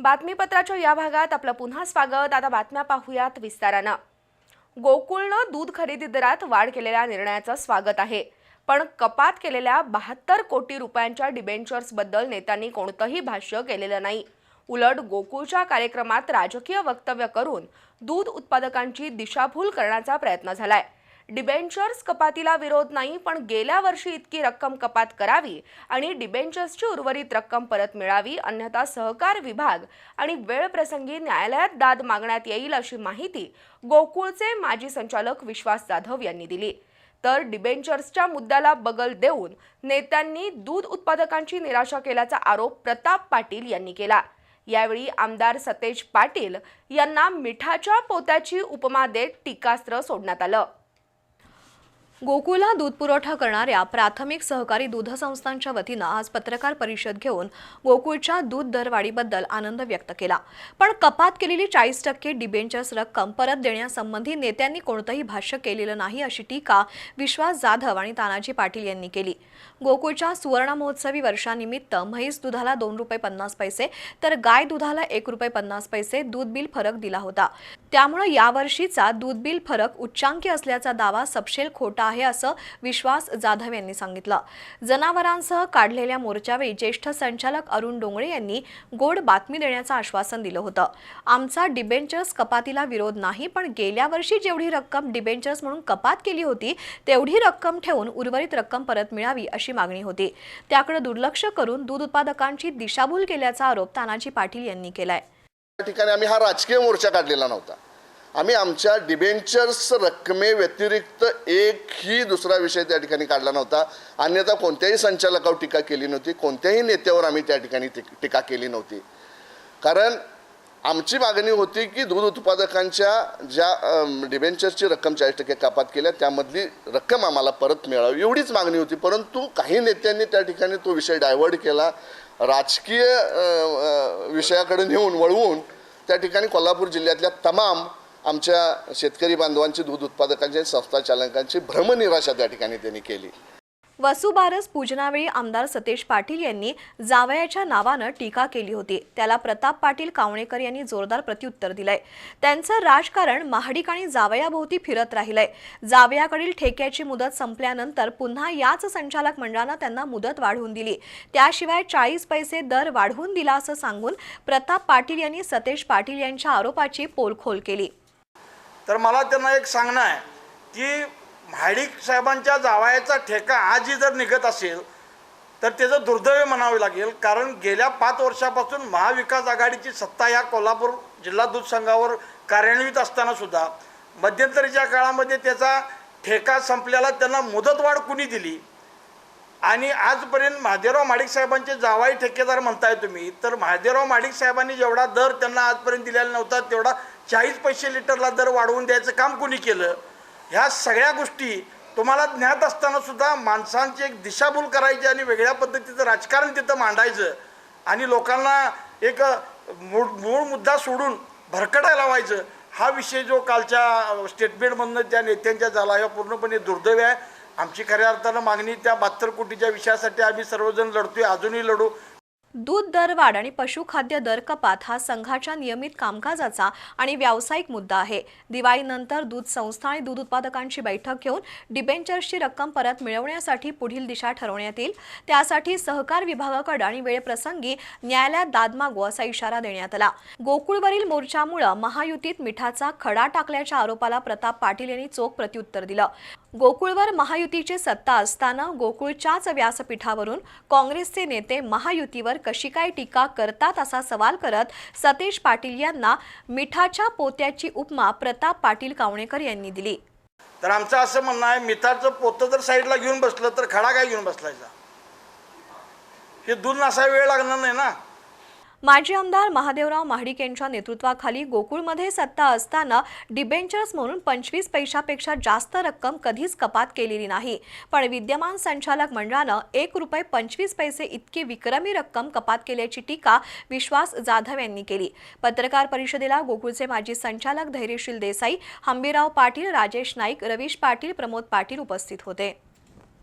बातमीपत्राच्या या भागात आपलं पुन्हा स्वागत. आता बातम्या पाहूयात विस्तारानं. गोकुळनं दूध खरेदी दरात वाढ केलेल्या निर्णयाचं स्वागत आहे. पण कपात केलेल्या बहात्तर कोटी रुपयांच्या डिबेंचर्सबद्दल नेत्यांनी कोणतंही भाष्य केलेलं नाही. उलट गोकुळच्या कार्यक्रमात राजकीय वक्तव्य करून दूध उत्पादकांची दिशाभूल करण्याचा प्रयत्न झालाय. डिबेंचर्स कपातीला विरोध नाही पण गेल्या वर्षी इतकी रक्कम कपात करावी आणि डिबेंचर्सची उर्वरित रक्कम परत मिळावी अन्यथा सहकार विभाग आणि वेळ प्रसंगी न्यायालयात दाद मागण्यात येईल अशी माहिती गोकुळचे माजी संचालक विश्वास जाधव यांनी दिली. तर डिबेंचर्सच्या मुद्द्याला बगल देऊन नेत्यांनी दूध उत्पादकांची निराशा केल्याचा आरोप प्रताप पाटील यांनी केला. यावेळी आमदार सतेज पाटील यांना मिठाच्या पोत्याची उपमा देत टीकास्त्र सोडण्यात आलं. गोकुला दूध पुरवठा करणाऱ्या प्राथमिक सहकारी दूध संस्थांच्या वतीनं आज पत्रकार परिषद घेऊन गोकुळच्या दूध दरवाढीबद्दल आनंद व्यक्त केला. पण कपात केलेली चाळीस टक्के डिबेंचर्स रक्कम परत देण्यासंबंधी नेत्यांनी कोणतंही भाष्य केलेलं नाही अशी टीका विश्वास जाधव आणि तानाजी पाटील यांनी केली. गोकुळच्या सुवर्ण महोत्सवी वर्षानिमित्त म्हैस दुधाला दोन रुपये पन्नास पैसे तर गाय दुधाला एक रुपये पन्नास पैसे दूध बिल फरक दिला होता. त्यामुळे यावर्षीचा दूध बिल फरक उच्चांकी असल्याचा दावा सपशेल खोटा आहे असं विश्वास जाधव यांनी सांगितलं. जनावरांसह काढलेल्या मोर्चावेळी ज्येष्ठ संचालक अरुण डोंगळे यांनी गोड बातमी देण्याचं आश्वासन दिलं होतं. आमचा डिबेंचर्स कपातीला विरोध नाही पण गेल्या वर्षी जेवढी रक्कम डिबेंचर्स म्हणून कपात केली होती तेवढी रक्कम ठेवून उर्वरित रक्कम परत मिळावी अशी मागणी होती. त्याकडे दुर्लक्ष करून दूध उत्पादकांची दिशाभूल केल्याचा आरोप तानाजी पाटील यांनी केलाय. त्या ठिकाणी आम्ही हा राजकीय मोर्चा काढलेला नव्हता. आम्ही आमच्या डिबेंचर्स रक्कमे व्यतिरिक्त एकही दुसरा विषय त्या ठिकाणी काढला नव्हता. अन्यथा कोणत्याही संचालकावर टीका केली नव्हती कोणत्याही नेत्यावर आम्ही त्या ठिकाणी टीका केली नव्हती. कारण आमची मागणी होती की दूध उत्पादकांच्या ज्या डिबेंचर्सची रक्कम चाळीस टक्के कपात केल्या त्यामधली रक्कम आम्हाला परत मिळावी एवढीच मागणी होती. परंतु काही नेत्यांनी त्या ठिकाणी तो विषय डायव्हर्ट केला. राजकीय विषयाकडे नेऊन वळवून त्या ठिकाणी कोल्हापूर जिल्ह्यातल्या तमाम आमच्या शेतकरी बांधवांची दूध उत्पादकांची संस्था चालकांची भ्रमनिराशा त्या ठिकाणी त्यांनी केली. वसुबारस पूजनावेळी आमदार सतेज पाटील यांनी जावयाच्या नावानं टीका केली होती. त्याला प्रताप पाटील कावणेकर यांनी जोरदार प्रत्युत्तर दिलंय. त्यांचं राजकारण महाडिक आणि जावयाभोवती फिरत राहिलंय. जावयाकडील ठेक्याची मुदत संपल्यानंतर पुन्हा याच संचालक मंडळानं त्यांना मुदत वाढवून दिली. त्याशिवाय चाळीस पैसे दर वाढवून दिला असं सांगून प्रताप पाटील यांनी सतेज पाटील यांच्या आरोपाची पोलखोल केली. तर मला त्यांना एक सांगणं आहे की म्हाडिक साहेबांच्या जावायचा ठेका आजही जर निघत असेल तर त्याचं दुर्दैव म्हणावे लागेल. कारण गेल्या पाच वर्षापासून महाविकास आघाडीची सत्ता या कोल्हापूर जिल्हा दूध संघावर कार्यान्वित असताना सुद्धा मध्यंतरीच्या काळामध्ये त्याचा ठेका संपल्याला त्यांना मुदतवाढ कुणी दिली? आणि आजपर्यंत महादेवराव माडिक साहेबांचे जावाई ठेकेदार म्हणताय तुम्ही तर महादेवराव माडिक साहेबांनी जेवढा दर त्यांना आजपर्यंत दिलेला नव्हता तेवढा चाळीस पैसे लिटरला दर वाढवून द्यायचं काम कोणी केलं? ह्या सगळ्या गोष्टी तुम्हाला ज्ञात असताना सुद्धा माणसांची एक दिशाभूल करायची आणि वेगळ्या पद्धतीचं राजकारण तिथं मांडायचं आणि लोकांना एक मूळ मूळ मुद्दा सोडून भरकटायला लावायचं. हा विषय जो कालच्या स्टेटमेंटमधनं त्या नेत्यांच्या झाला हा पूर्णपणे दुर्दैव आहे. आमची खऱ्या अर्थानं मागणी त्या बहात्तर कोटीच्या विषयासाठी आम्ही सर्वजण लढतोय अजूनही लढू. दूध दरवाढ आणि पशुखाद्य दर कपात हा संघाच्या नियमित कामकाजाचा आणि व्यावसायिक मुद्दा आहे. दिवाळीनंतर दूध संस्था आणि दूध उत्पादकांची बैठक घेऊन डिबेंचर्सची रक्कम परत मिळवण्यासाठी पुढील दिशा ठरवण्यात येईल. त्यासाठी सहकार विभागाकडे आणि वेळप्रसंगी न्यायालयात दाद मागू असा इशारा देण्यात आला. गोकुळवरील मोर्चामुळे महायुतीत मिठाचा खडा टाकल्याच्या आरोपाला प्रताप पाटील यांनी चोख प्रत्युत्तर दिलं. गोकुळवर महायुतीची सत्ता असताना गोकुळच्याच व्यासपीठावरून काँग्रेसचे नेते महायुतीवर कशी काय टीका करतात असा सवाल करत सतेज पाटील यांना मिठाच्या पोत्याची उपमा प्रताप पाटील कावणेकर यांनी दिली. तर आमचं असं म्हणणं आहे मिठाचं पोतं जर साईडला घेऊन बसलं तर खडा काय घेऊन बसलायचा? हे दूध नसा वेळ लागणार नाही ना? माजी आमदार महादेवराव महाडिक यांच्या नेतृत्वाखाली गोकुळमध्ये सत्ता असताना डिबेंचर्स म्हणून पंचवीस पैशापेक्षा जास्त रक्कम कधीच कपात केलेली नाही. पण विद्यमान संचालक मंडळानं एक रुपये पंचवीस पैसे इतकी विक्रमी रक्कम कपात केल्याची टीका विश्वास जाधव यांनी केली. पत्रकार परिषदेला गोकुळचे माजी संचालक धैर्यशील देसाई हंबीराव पाटील राजेश नाईक रवीश पाटील प्रमोद पाटील उपस्थित होते.